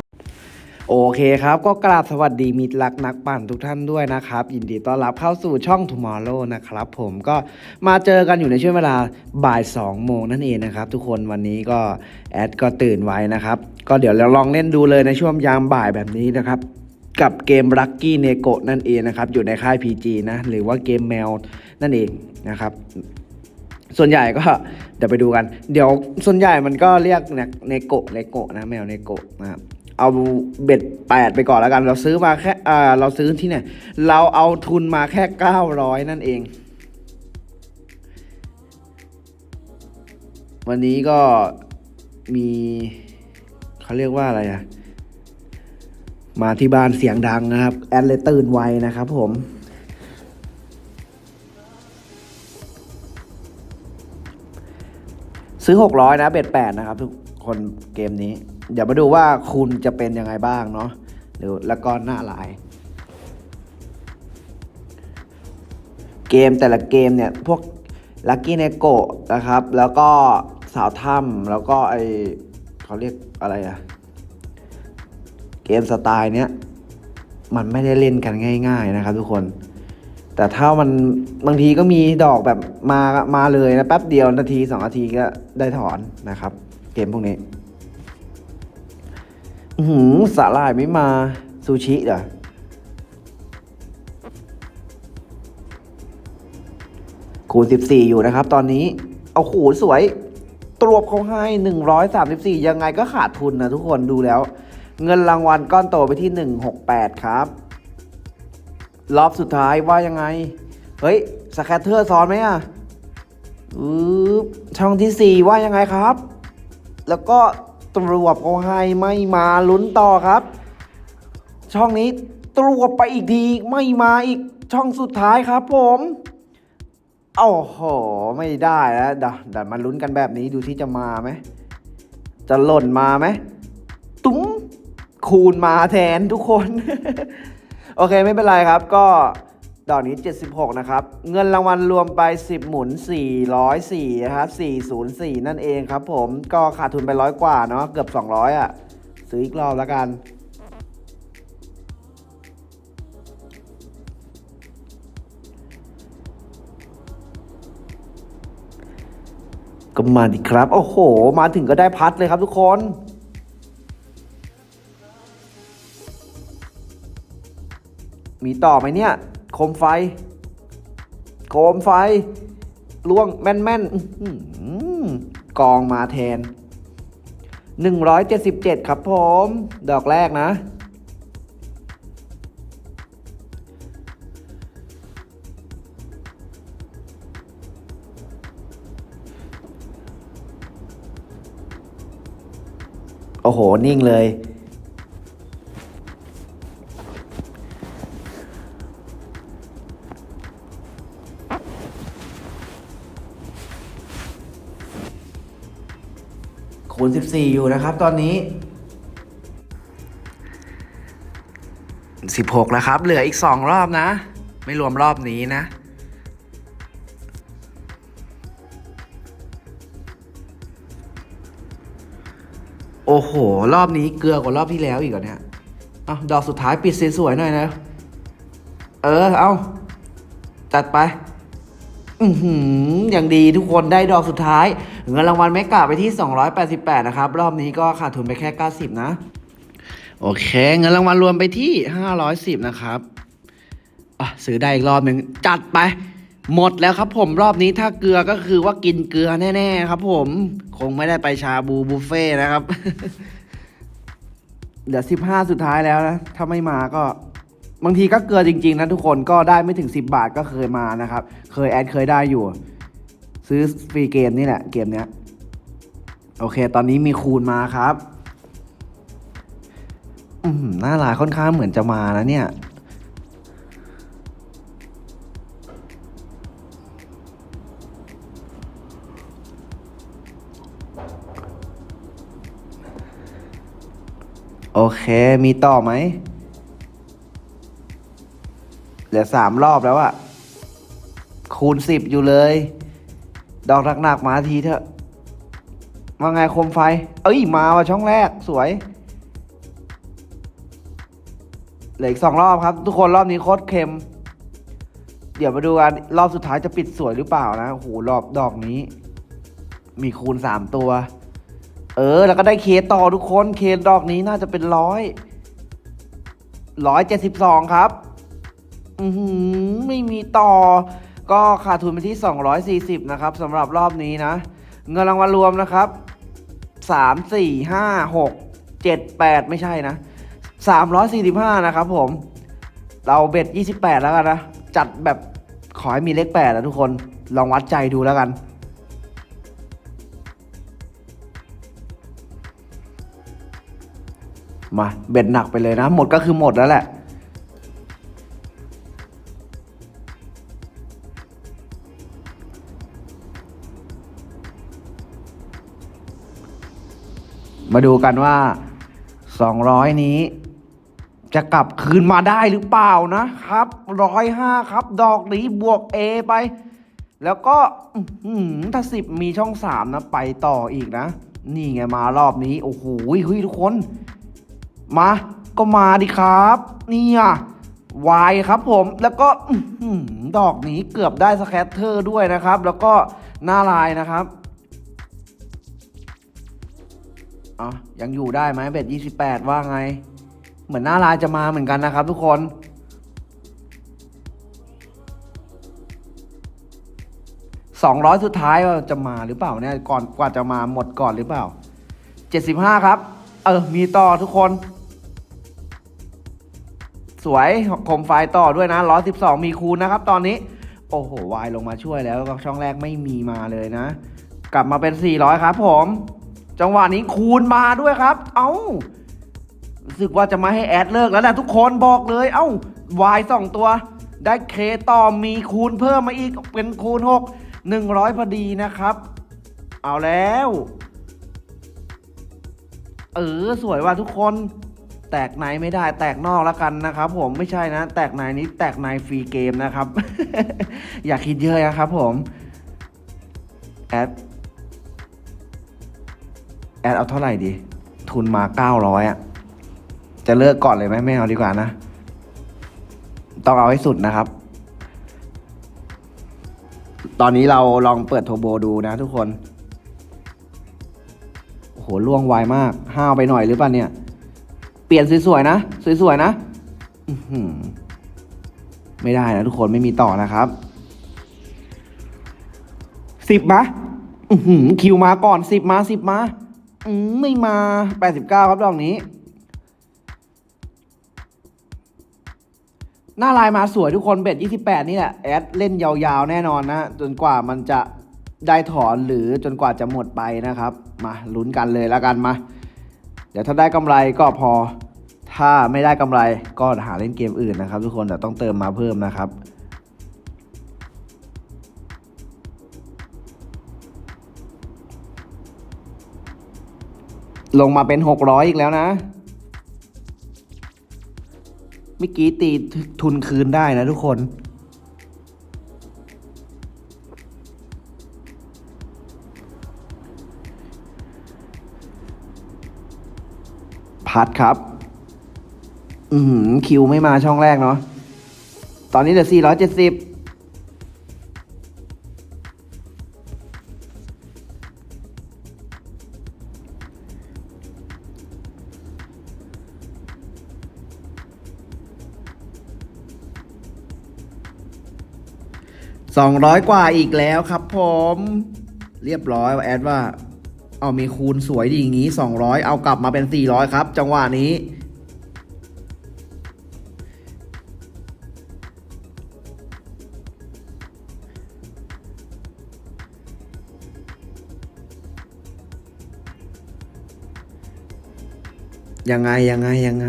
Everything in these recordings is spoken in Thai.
ๆ โอเคครับ ก็กราบสวัสดีมิตรรักนักปั่นทุกท่านด้วยนะครับ ยินดีต้อนรับเข้าสู่ช่อง Tomorrow นะครับ ผมก็มาเจอกันอยู่ในช่วงเวลาบ่าย 2 โมงนั่นเองนะครับ ทุกคนวันนี้ก็แอดก็ตื่นไว้นะครับ ก็เดี๋ยวเราลองเล่นดูเลยในช่วงยามบ่ายแบบนี้นะครับ กับเกม Lucky n e g o นั่นเองนะครับ อยู่ในค่าย PG นะ หรือว่าเกมแมวนั่นเองนะครับส่วนใหญ่ก็เดี๋ยวไปดูกัน เดี๋ยวส่วนใหญ่มันก็เรียกเนี่ยเนโกะเนโกะนะแมวเนโกะนะครับ เอาเบ็ดแปดไปก่อนแล้วกัน เราซื้อมาแค่อ่าเราซื้อที่เนี่ยเราเอาทุนมาแค่เก้าร้อยนั่นเอง วันนี้ก็มีเขาเรียกว่าอะไรอะมาที่บ้านเสียงดังนะครับ แอดเลยตื่นไวนะครับผมซื้อ 600 นะ เบ็ด8นะครับ ทุกคนเกมนี้ เดี๋ยวมาดูว่าคุณจะเป็นยังไงบ้างเนาะหรือแล้วก็หน้าลาย เกมแต่ละเกมเนี่ย พวกลั c กี้เนโกะนะครับ แล้วก็สาวถ้ำแล้วก็ไอเขาเรียกอะไรอะเกมสไตล์เนี้ยมันไม่ได้เล่นกันง่าย ๆนะครับ ทุกคน แต่ถ้ามันบางทีก็มีดอกแบบมามาเลยนะแป๊บเดียวนาทีสองนาทีก็ได้ถอนนะครับ เกมพวกนี้ หือสาลายไม่มาซูชิเหรอคูณ 14 อยู่นะครับ ตอนนี้ เอาขูสวย ตรวบเขาให้ 134 ยังไงก็ขาดทุนนะทุกคนดูแล้ว เงินรางวัลก้อนโตไปที่ 168 ครับ รอบสุดท้ายว่ายังไง เฮ้ย สแคตเตอร์ซ้อนไหมอะอือช่องที่สี่ว่ายังไงครับ แล้วก็ ตรวจเขาให้ไม่มาลุ้นต่อครับ ช่องนี้ตรวจไปอีกทีไม่มาอีกช่องสุดท้ายครับผมโอ้โห ไม่ได้แล้วเดี๋ยวเดี๋ยวมาลุ้นกันแบบนี้ดูที่จะมาไหม จะหล่นมาไหม ตุ้มคูณมาแทนทุกคน โอเคไม่เป็นไรครับก็ ดอกนี้ 76 นะครับ เงินรางวัลรวมไป 10 หมุน 404นะครับ404 นั่นเองครับผมก็ขาดทุนไปร้อยกว่าเนาะเกือบ 200อะ ซื้ออีกรอบแล้วกัน ก็มาดิครับ โอ้โห มาถึงก็ได้พัดเลยครับทุกคนมีต่อไหมเนี่ย โคมไฟ โคมไฟล่วงแม่นแม่นๆอื้อหือกองมาแทน 177 ครับผม ดอกแรกนะ โอ้โห นิ่งเลย คูณ 14 อยู่นะครับ ตอนนี้ 16แล้วครับ เหลืออีก 2 รอบนะ ไม่รวมรอบนี้นะ โอ้โห รอบนี้เกลือกว่ารอบที่แล้วอีกเหรอเนี่ยอดอกสุดท้ายปิดสวยๆหน่อยนะ เออ เอา จัดไป อือหืออย่างดีทุกคนได้ดอกสุดท้าย เงินรางวัลแม็กกาไปที่ 288 นะครับ รอบนี้ก็ขาดทุนไปแค่ 90 นะ โอเค เงินรางวัลรวมไปที่ 510 นะครับอะซื้อได้อีกรอบหนึ่งจัดไป หมดแล้วครับผมรอบนี้ถ้าเกลือก็คือว่ากินเกลือแน่ ๆ ครับผม คงไม่ได้ไปชาบูบุฟเฟ่นะครับเดี๋ยว15 สุดท้ายแล้วนะ ถ้าไม่มาก็ บางทีก็เกลือจริงๆนะทุกคนก็ได้ไม่ถึง 10 บาทก็เคยมานะครับ เคยแอดเคยได้อยู่ ซื้อฟรีเกมนี่แหละเกมเนี้ย โอเค ตอนนี้มีคูณมาครับอหน้าลายค่อนข้างเหมือนจะมานะเนี่ยโอเค มีต่อไหม เหลือสามรอบแล้วอะคูณสิบอยู่เลย ดอกหนักๆมาทีเถอะว่าไงโคมไฟ เอ้ย มาว่ะช่องแรกสวยเหลืออีกสองรอบครับ ทุกคนรอบนี้โคตรเค็ม เดี๋ยวมาดูกันรอบสุดท้ายจะปิดสวยหรือเปล่านะโอ้โหรอบดอกนี้ มีคูณสามตัว เออ แล้วก็ได้เคต่อทุกคนเคดอกนี้น่าจะเป็นร้อยร้อยเจ็ดสิบสองครับ ไม่มีต่อ ก็ขาดทุนไปที่ 240 นะครับสำหรับรอบนี้นะ เงินรางวัลรวมนะครับ 3 4 5 6 7 8 ไม่ใช่นะ 345 นะครับผม เราเบ็ด 28 แล้วกันนะ จัดแบบขอให้มีเลข8นะทุกคน ลองวัดใจดูแล้วกันมาเบ็ดหนักไปเลยนะ หมดก็คือหมดแล้วแหละ มาดูกันว่า 200 นี้ จะกลับคืนมาได้หรือเปล่านะครับ 105 ครับ ดอกนี้บวก A ไป แล้วก็ถ้า 10 มีช่อง 3 นะ ไปต่ออีกนะ นี่ไงมารอบนี้ โอ้โหเฮ้ยทุกคน มาก็มาดิครับนี่ยวายครับผมแล้วก็ดอกนี้เกือบได้สแคตเตอร์ด้วยนะครับ แล้วก็หน้าลายนะครับ อะยังอยู่ได้ไหมเบ็ดยี่สิบแปดว่าไง เหมือนหน้าลายจะมาเหมือนกันนะครับ ทุกคนสองร้อยสุดท้ายจะมาหรือเปล่าเนี่ยก่อนกว่าจะมาหมดก่อนหรือเปล่าเจ็ดสิบห้าครับ เออ มีต่อทุกคน สวยคมไฟต่อด้วยนะ112มีคูณนะครับ ตอนนี้ โอ้โหวายลงมาช่วยแล้วก็ช่องแรกไม่มีมาเลยนะ กลับมาเป็น400ครับผม จังหวะนี้คูณมาด้วยครับ เอ้ารู้สึกว่าจะมาให้แอดเลิกแล้วแหละทุกคนบอกเลย เอ้าวายสองตัว ได้เคต่อมีคูณเพิ่มมาอีกเป็นคูณ6 100พอดีนะครับ เอาแล้ว เออสวยว่ะทุกคน แตกในไม่ได้แตกนอกแล้วกันนะครับ ผมไม่ใช่นะ แตกในนี้แตกในฟรีเกมนะครับ อย่าคิดเยอะนะครับผมแอด แอดเอาเท่าไหร่ดี ทุนมาเก้าร้อยอะ จะเลิกก่อนเลยไหมไม่เอาดีกว่านะ ต้องเอาให้สุดนะครับ ตอนนี้เราลองเปิดโทโบดูนะทุกคน โอ้โหล่วงไวมาก ห้าวไปหน่อยหรือเปล่าเนี่ย เปลี่ยนสวยๆนะ สวยๆนะไม่ได้นะทุกคนไม่มีต่อนะครับสิบมาคิวมาก่อนสิบมาสิบมา อืมไม่มาแปดสิบเก้าครับดอกนี้ หน้าลายมาสวยทุกคนเบ็ดยี่สิบแปดนี่แหละแอดเล่นยาวๆ แน่นอนนะ จนกว่ามันจะได้ถอนหรือจนกว่าจะหมดไปนะครับ มาลุ้นกันเลยแล้วกันมา เดี๋ยวถ้าได้กำไรก็พอ ถ้าไม่ได้กำไรก็หาเล่นเกมอื่นนะครับ ทุกคนแต่ต้องเติมมาเพิ่มนะครับ ลงมาเป็นหกร้อยอีกแล้วนะเมื่อกี้ตีทุนคืนได้นะทุกคน พัดครับ อือหือคิวไม่มาช่องแรกเนาะ ตอนนี้เหลือ470 สองร้อยกว่าอีกแล้วครับผมเรียบร้อยแอดว่า เอามีคูณสวยดีอย่างงี้สองร้อยเอากลับมาเป็นสี่ร้อยครับ จังหวะนี้ ยังไงยังไงยังไง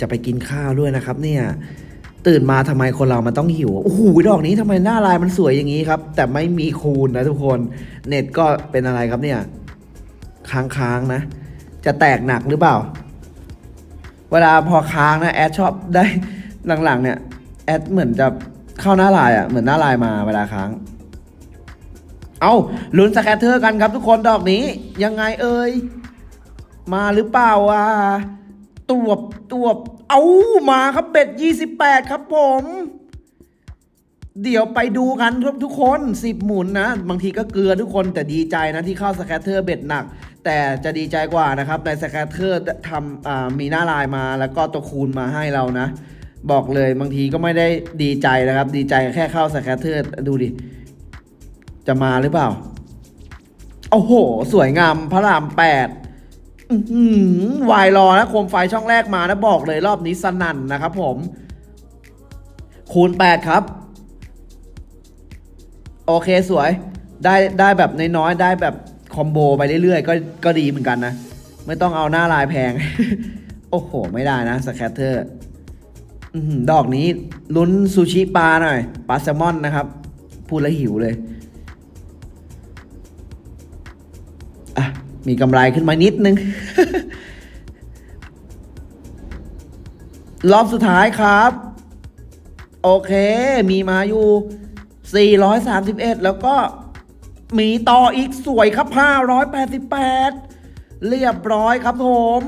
จะไปกินข้าวด้วยนะครับเนี่ย ตื่นมาทำไมคนเรามันต้องหิวโอ้โหดอกนี้ทำไมหน้าลายมันสวยอย่างนี้ครับ แต่ไม่มีคูณนะทุกคนเน็ตก็เป็นอะไรครับเนี่ย ค้างๆนะ จะแตกหนักหรือเปล่า เวลาพอค้างนะแอดชอบได้หลังๆ เนี่ยแอดเหมือนจะเข้าหน้าลายอะ่ะเหมือนหน้าลายมาเวลาค้าง เอาลุ้นสแคตเตอร์กันครับทุกคนดอกนี้ ยังไงเอ่ยมาหรือเปล่าอะ ตวบตวบเอามาครับเบ็ด28ครับผม เดี๋ยวไปดูกันครับทุกคนสิบหมุนนะ บางทีก็เกลือทุกคนแต่ดีใจนะที่เข้าสแคตเตอร์เบ็ดหนัก แต่จะดีใจกว่านะครับ ในสแคตเตอร์ทำมีหน้าลายมาแล้วก็ตัวคูณมาให้เรานะ บอกเลยบางทีก็ไม่ได้ดีใจนะครับ ดีใจแค่เข้าสแคตเตอร์ดูดิ จะมาหรือเปล่าโอ้โห สวยงามพระรามแปด วายรอนะโคมไฟช่องแรกมานะบอกเลยรอบนี้สนั่นนะครับผม คูณ 8 ครับ โอเคสวย ได้ได้แบบน้อยๆได้แบบคอมโบไปเรื่อยๆ ก็ก็ดีเหมือนกันนะ ไม่ต้องเอาหน้าลายแพง โอ้โห ไม่ได้นะสแคตเตอร์ดอกนี้ลุ้นซูชิปลาหน่อยปลาแซลมอนนะครับ พูดแล้วหิวเลย มีกำไรขึ้นมานิดนึง รอบสุดท้ายครับ โอเค มีมาอยู่ 431 แล้วก็มีต่ออีกสวยครับ 588 เรียบร้อยครับผม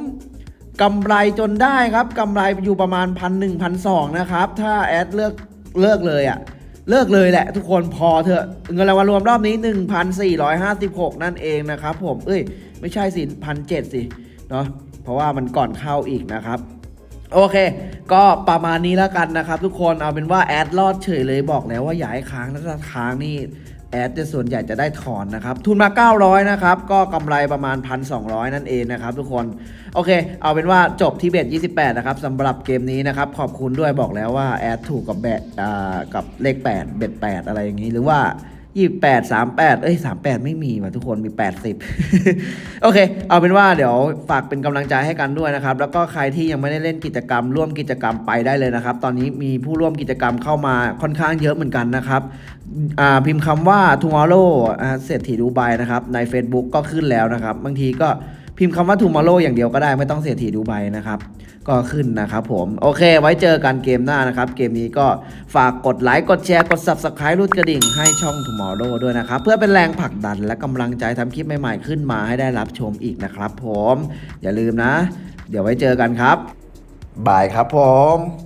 กำไรจนได้ครับกำไรอยู่ประมาณพันหนึ่งพันสองนะครับ ถ้าแอดเลิกเลิกเลยอะ่ะ เลิกเลยแหละ ทุกคนพอเถอะเงินรางวัลรวมรอบนี้ 1,456 นั่นเองนะครับผมเอ้ย ไม่ใช่สิพันเจ็ดสิเนาะเพราะว่ามันก่อนเข้าอีกนะครับ โอเค ก็ประมาณนี้แล้วกันนะครับ ทุกคนเอาเป็นว่าแอดรอดเฉยเลยบอกแล้วว่าอย่าให้ค้างแล้วถ้าค้างนี่ แอดจะส่วนใหญ่จะได้ถอนนะครับ ทุนมา 900 นะครับ ก็กำไรประมาณ 1,200 นั่นเองนะครับทุกคน โอเค เอาเป็นว่าจบที่เบ็ด28 นะครับสำหรับเกมนี้นะครับ ขอบคุณด้วยบอกแล้วว่าแอดถูกกับแบดอ่ากับเลข 8 เบ็ด8อะไรอย่างนี้หรือว่า ยี่แปดสามแปดเอ้ยสามแปดไม่มีว่ะทุกคนมีแปดสิบโอเค เอาเป็นว่าเดี๋ยวฝากเป็นกำลังใจให้กันด้วยนะครับ แล้วก็ใครที่ยังไม่ได้เล่นกิจกรรม ร่วมกิจกรรมไปได้เลยนะครับ ตอนนี้มีผู้ร่วมกิจกรรมเข้ามาค่อนข้างเยอะเหมือนกันนะครับอ่าพิมพ์คำว่า tomorrow เศรษฐีดูไบนะครับใน Facebook ก็ขึ้นแล้วนะครับ บางทีก็ พิมพ์คำว่า tomorrow อย่างเดียวก็ได้ไม่ต้องเสียทีดูใบนะครับ ก็ขึ้นนะครับผมโอเค ไว้เจอกันเกมหน้านะครับ เกมนี้ก็ฝากกดไลค์กดแชร์กด Subscribe รูดกระดิ่งให้ช่อง Tomorrow ด้วยนะครับ เพื่อเป็นแรงผลักดันและกำลังใจทำคลิปใหม่ๆขึ้นมาให้ได้รับชมอีกนะครับ ผม อย่าลืมนะ เดี๋ยวไว้เจอกันครับบายครับผม